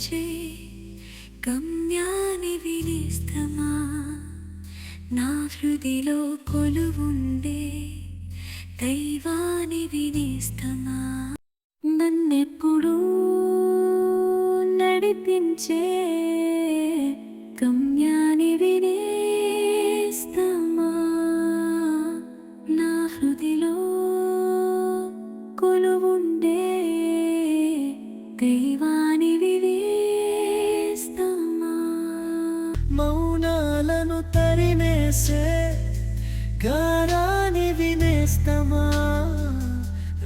నన్నెప్పుడు గమ్యాన్ని వినిస్తమా? నా హృదిలో కొలువుండే దైవాన్ని వినిస్తమా? నన్నెప్పుడూ నడిపించే గమ్యాన్ని వినేస్తమా? నా హృదిలో కొలువుండే దైవాన్ని వినేస్తమా తరిమేసే గారాని వినేస్తమా?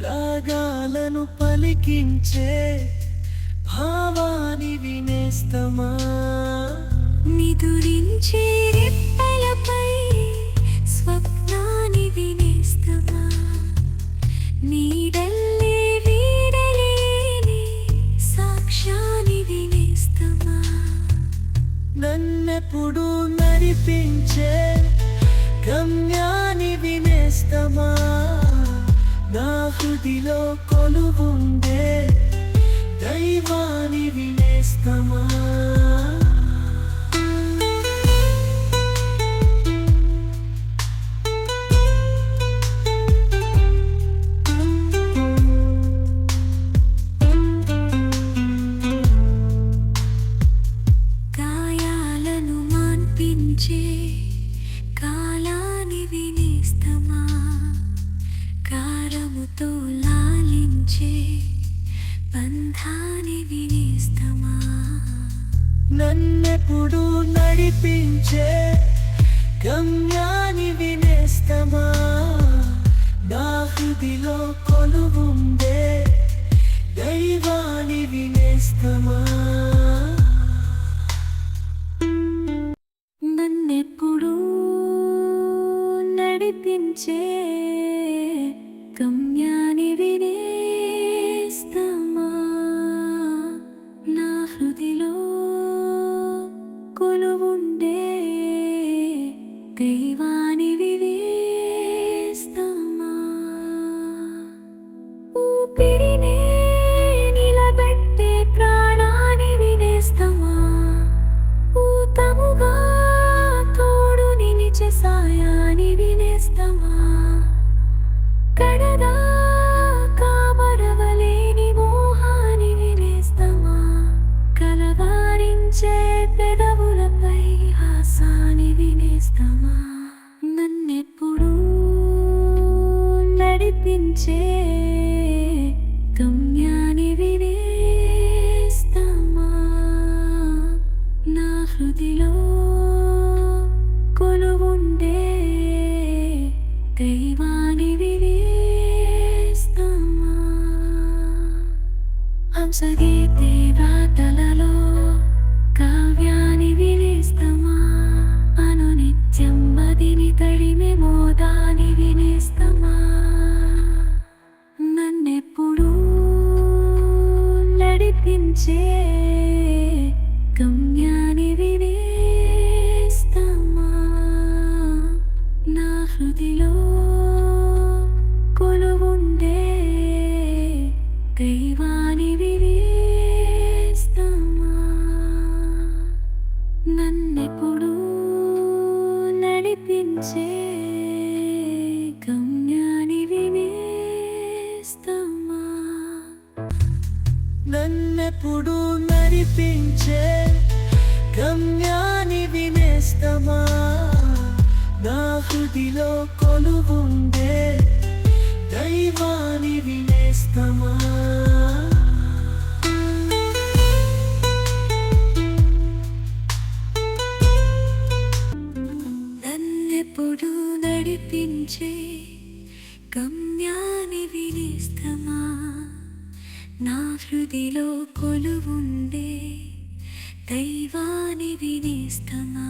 రాగాలను పలికించే భావాని వినేస్తమా? నిదురించే రెప్పలపై స్వప్నాన్ని వినేస్తమా? వినేస్తమా? నన్నెప్పుడు నడిపించే హృదిలో కొలువుండే దైవాని వినేస్తమా? గాయాలను మాన్పించే కారముతో లాలించే బంధాన్ని వినేస్తమా? నన్నెప్పుడు నడిపించే గమ్యాన్ని వినేస్తమా? నా హృదిలో కొలువుండే దైవాని వినేస్తమా? దైవాని నడిపించే గమ్యాన్ని వినేస్తామా నా హృదిలో కొలువుండే దైవాన్ని వినేస్తామా హంసగీతే రాత నడిపించే గమ్యాన్ని వినేస్తమా? నా హృదిలో కొలువుండే దైవాని వినేస్తమా ఎప్పుడు నడిపించే గమ్యాని వినేస్తమా? నా హృదిలో కొలువుండే దైవాని వినేస్తమా? నన్నెప్పుడు నడిపించే గమ్యాన్ని వినిస్తమా? నా హృదిలో కొలువుండే దైవాని వినిస్తమా